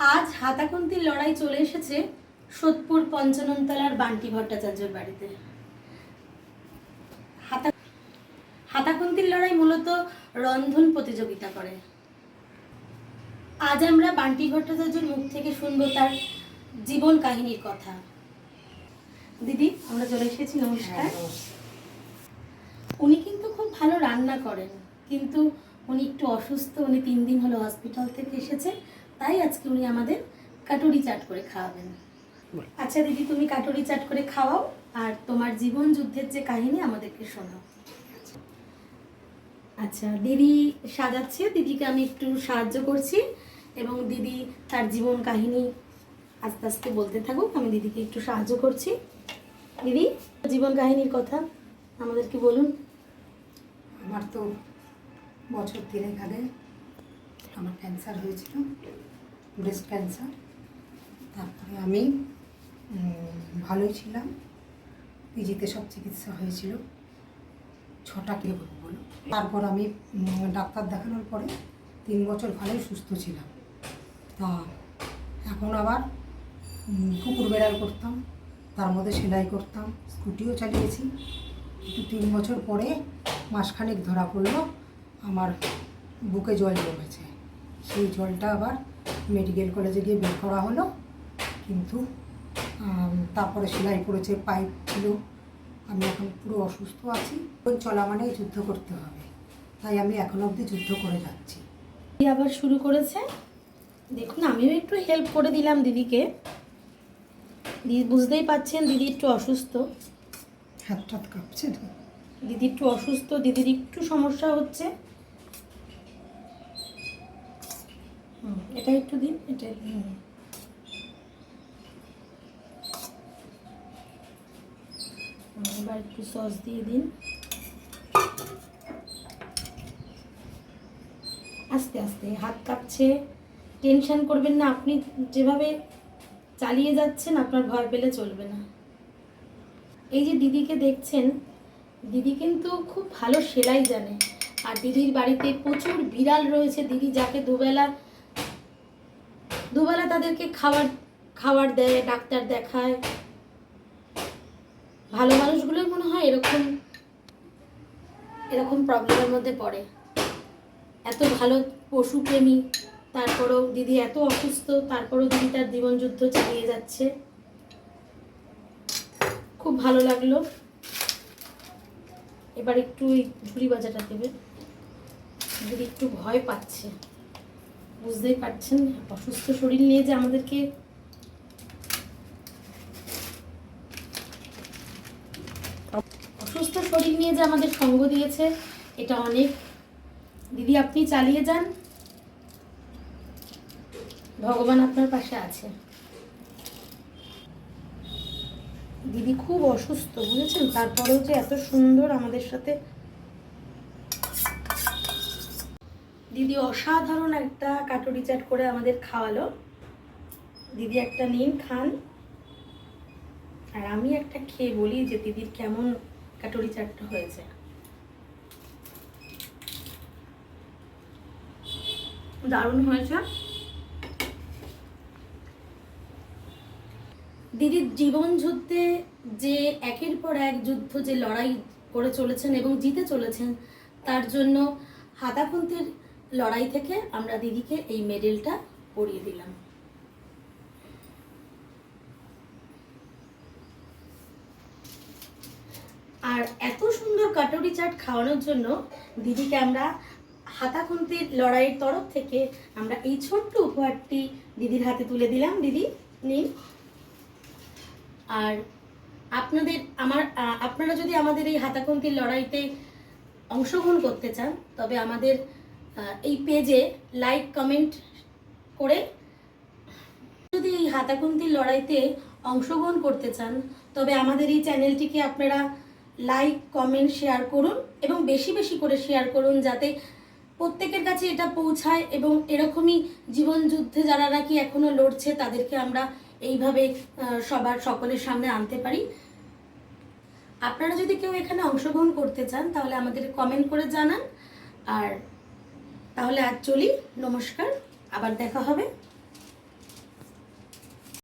আজ হাতাকুন্তির লড়াই চলে এসেছে সোদপুর পঞ্চাননতলার বান্টি ভট্টাচার্যের বাড়িতে। হাতা হাতাকুন্তির লড়াই মূলত রন্ধন প্রতিযোগিতা করে। আজ আমরা বান্টি ভট্টাচার্যের মুখ থেকে শুনব তার জীবন কাহিনীর কথা। দিদি আমরা চলে এসেছি নমস্কার। উনি কিন্তু খুব ভালো রান্না করেন কিন্তু উনি একটু অসুস্থ উনি তিন দিন হলো হসপিটাল থেকে এসেছে। তাই আজকে উনি আমাদের কাটুরি চাট করে খাওয়াবেন। আচ্ছা দিদি, তুমি কাটুরি চাট করে খাওয়াও আর তোমার জীবন যুদ্ধের যে কাহিনী আমাদেরকে শোনাও। আচ্ছা দিদি সাজাচ্ছে, দিদিকে আমি একটু সাহায্য করছি এবং দিদি তার জীবন কাহিনী আস্তে আস্তে বলতে থাকুক, আমি দিদিকে একটু সাহায্য করছি। দিদি, জীবন কাহিনীর কথা আমাদেরকে বলুন। আমার তো বছর তিনেক আগে আমার ক্যান্সার হয়েছিল। ব্রেস্ট ক্যান্সার তারপরে আমি ভালোই ছিলাম। পিজিতে সব চিকিৎসা হয়েছিল। ছটা কে বলো? তারপর আমি ডাক্তার দেখানোর পরে তিন বছর ভালোই সুস্থ ছিলাম। তা এখন আবার কুকুর বেড়াল করতাম, তার মধ্যে সেলাই করতাম, স্কুটিও চালিয়েছি। কিন্তু তিন বছর পরে মাসখানেক ধরা পড়ল, আমার বুকে জল জমেছে। সেই জলটা আবার মেডিকেল কলেজে গিয়ে বের করা হলো। কিন্তু তারপরে সেলাই পড়েছে পাইপ ছিল। আমি এখন পুরো অসুস্থ আছি। ওই চলা মানেই যুদ্ধ করতে হবে। তাই আমি এখন অবধি যুদ্ধ করে যাচ্ছি। দিদি আবার শুরু করেছে? দেখুন আমিও একটু হেল্প করে দিলাম দিদিকে। দিদি বুঝতেই পাচ্ছেন দিদি একটু অসুস্থ। হাত টাত কাঁপছে তো। দিদি একটু অসুস্থ দিদির একটু সমস্যা হচ্ছে। এটা একটু দিন, এটা এবার একটু সস দিয়ে দিন। আস্তে আস্তে, হাত কাঁপছে। টেনশন করবেন না, আপনি যেভাবে চালিয়ে যাচ্ছেন, আপনার ভয় পেলে চলবে না। এই যে দিদিকে দেখছেন, দিদি কিন্তু খুব ভালো সেলাই জানে। আর দিদির বাড়িতে প্রচুর বিড়াল রয়েছে, দিদি যাকে দুবেলা দুবেলা তাদেরকে খাবার খাবার দেয়, ডাক্তার দেখায়। ভালো মানুষগুলোই মনে হয় এরকম এরকম প্রবলেমের মধ্যে পড়ে। এত ভালো পশুপ্রেমী, তারপরেও দিদি এত অসুস্থ, তারপরেও দিদি তার জীবনযুদ্ধ চালিয়ে যাচ্ছে। খুব ভালো লাগল। এবার একটু ওই ঝুড়ি বাজাটা দেবে। দিদি একটু ভয় পাচ্ছে। বুঝতেই পারছেন, অসুস্থ শরীর নিয়ে যে আমাদেরকে অসুস্থ শরীর নিয়ে যে আমাদের সঙ্গ দিয়েছে, এটা অনেক। দিদি, আপনি চালিয়ে যান। ভগবান আপনার পাশে আছে। দিদি খুব অসুস্থ, বুঝেছেন? তারপরেও যে এত সুন্দর আমাদের সাথে দিদি অসাধারণ একটা কাটুরি চাট করে আমাদের খাওয়ালো। দিদি একটা নিন খান। আর আমি একটা খেয়ে বলি যে দিদির কেমন কাটুরি চাটটা হয়েছে। দারুণ হয়েছে। দিদির জীবন যুদ্ধে যে একের পর এক যুদ্ধ যে লড়াই করে চলেছেন এবং জিতে চলেছেন, তার জন্য হাতাখুন্তির লড়াই থেকে আমরা দিদিকে এই মেডেলটা পরিয়ে দিলাম। আর এত সুন্দর কাটুরি চাট খাওয়ানোর জন্য দিদিকে আমরা হাতাখুন্তির লড়াইয়ের তরফ থেকে আমরা এই ছোট্ট উপহারটি দিদির হাতে তুলে দিলাম। দিদি, নিন। আর আপনাদের আমার আপনারা যদি আমাদের এই হাতাখুন্তির লড়াইতে অংশগ্রহণ করতে চান, তবে আমাদের এই পেজে লাইক কমেন্ট করে যদি এই হাতাখুন্তির লড়াইতে অংশগ্রহণ করতে চান, তবে আমাদের এই চ্যানেলটিকে আপনারা লাইক কমেন্ট শেয়ার করুন এবং বেশি বেশি করে শেয়ার করুন যাতে প্রত্যেকের কাছে এটা পৌঁছায় এবং এরকমই জীবন যুদ্ধে যারা নাকি এখনও লড়ছে, তাদেরকে আমরা এইভাবে সবার সকলের সামনে আনতে পারি। আপনারা যদি কেউ এখানে অংশগ্রহণ করতে চান, তাহলে আমাদের কমেন্ট করে জানান। আর তাহলে আজ চলি নমস্কার আবার দেখা হবে।